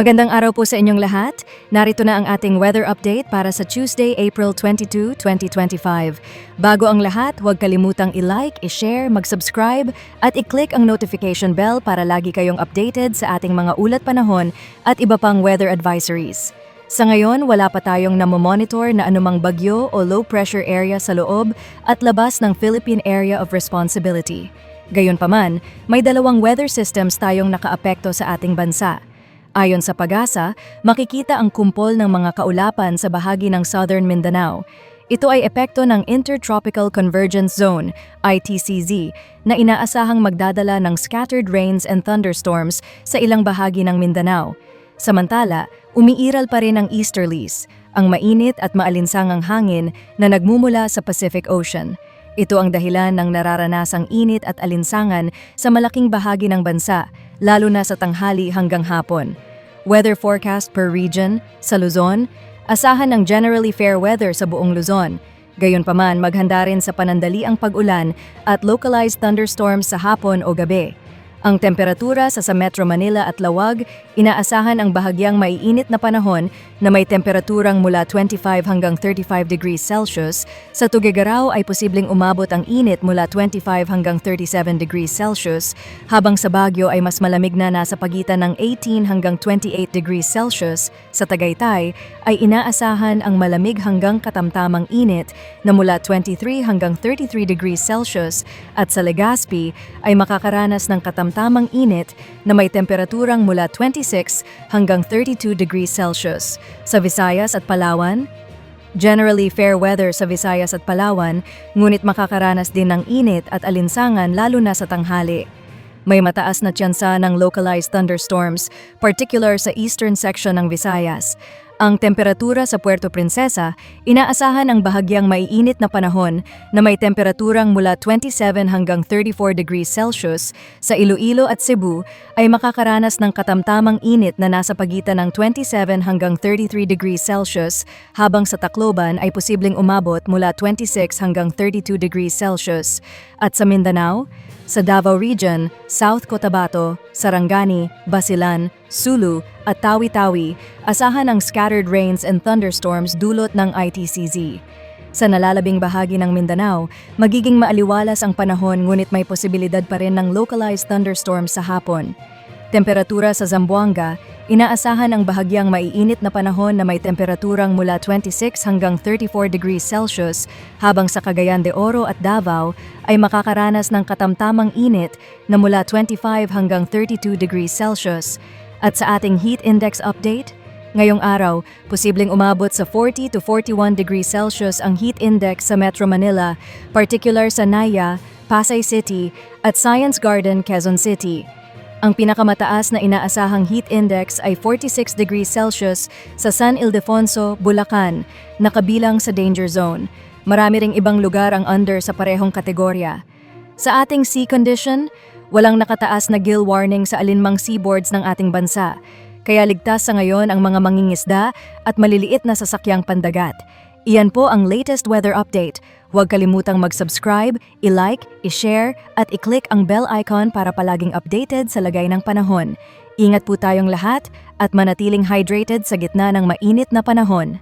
Magandang araw po sa inyong lahat. Narito na ang ating weather update para sa Tuesday, April 22, 2025. Bago ang lahat, huwag kalimutang i-like, i-share, mag-subscribe at i-click ang notification bell para lagi kayong updated sa ating mga ulat panahon at iba pang weather advisories. Sa ngayon, wala pa tayong namomonitor na anumang bagyo o low pressure area sa loob at labas ng Philippine Area of Responsibility. Gayunpaman, may dalawang weather systems tayong nakaapekto sa ating bansa. Ayon sa pag-asa, makikita ang kumpol ng mga kaulapan sa bahagi ng Southern Mindanao. Ito ay epekto ng Intertropical Convergence Zone, ITCZ, na inaasahang magdadala ng scattered rains and thunderstorms sa ilang bahagi ng Mindanao. Samantala, umiiral pa rin ang easterlies, ang mainit at maalinsangang hangin na nagmumula sa Pacific Ocean. Ito ang dahilan ng nararanasang init at alinsangan sa malaking bahagi ng bansa, lalo na sa tanghali hanggang hapon. Weather forecast per region, sa Luzon, asahan ng generally fair weather sa buong Luzon. Gayunpaman, maghanda rin sa panandaliang pag-ulan at localized thunderstorms sa hapon o gabi. Ang temperatura sa sa Metro Manila at Lawag, inaasahan ang bahagyang maiinit na panahon na may temperaturang mula 25 hanggang 35 degrees Celsius. Sa Tugigaraw ay posibleng umabot ang init mula 25 hanggang 37 degrees Celsius, habang sa Baguio ay mas malamig na nasa pagitan ng 18 hanggang 28 degrees Celsius. Sa Tagaytay ay inaasahan ang malamig hanggang katamtamang init na mula 23 hanggang 33 degrees Celsius at sa Legazpi ay makakaranas ng katamtamang init na may temperaturang mula 26 hanggang 32 degrees Celsius. Sa Visayas at Palawan, Generally fair weather sa Visayas at Palawan, ngunit makakaranas din ng init at alinsangan lalo na sa tanghali. May mataas na tsansa ng localized thunderstorms, particular sa eastern section ng Visayas. Ang temperatura sa Puerto Princesa, inaasahan ang bahagyang maiinit na panahon na may temperaturang mula 27 hanggang 34 degrees Celsius. Sa Iloilo at Cebu ay makakaranas ng katamtamang init na nasa pagitan ng 27 hanggang 33 degrees Celsius, habang sa Tacloban ay posibleng umabot mula 26 hanggang 32 degrees Celsius. At sa Mindanao, sa Davao Region, South Cotabato, Sarangani, Basilan, Sulu at Tawi-Tawi, asahan ang scattered rains and thunderstorms dulot ng ITCZ. Sa nalalabing bahagi ng Mindanao, magiging maaliwalas ang panahon ngunit may posibilidad pa rin ng localized thunderstorms sa hapon. Temperatura sa Zamboanga, inaasahan ang bahagyang maiinit na panahon na may temperaturang mula 26 hanggang 34 degrees Celsius, habang sa Cagayan de Oro at Davao ay makakaranas ng katamtamang init na mula 25 hanggang 32 degrees Celsius. At sa ating heat index update, Ngayong araw, posibleng umabot sa 40 to 41 degrees Celsius ang heat index sa Metro Manila, particular sa Naya, Pasay City at Science Garden, Quezon City. Ang pinakamataas na inaasahang heat index ay 46 degrees Celsius sa San Ildefonso, Bulacan, nakabilang sa danger zone. Marami ring ibang lugar ang under sa parehong kategorya. Sa ating sea condition, walang nakataas na gill warning sa alinmang seaboards ng ating bansa. Kaya ligtas sa ngayon ang mga mangingisda at maliliit na sasakyang pandagat. Iyan po ang latest weather update. Huwag kalimutang mag-subscribe, i-like, i-share at i-click ang bell icon para palaging updated sa lagay ng panahon. Ingat po tayong lahat at manatiling hydrated sa gitna ng mainit na panahon.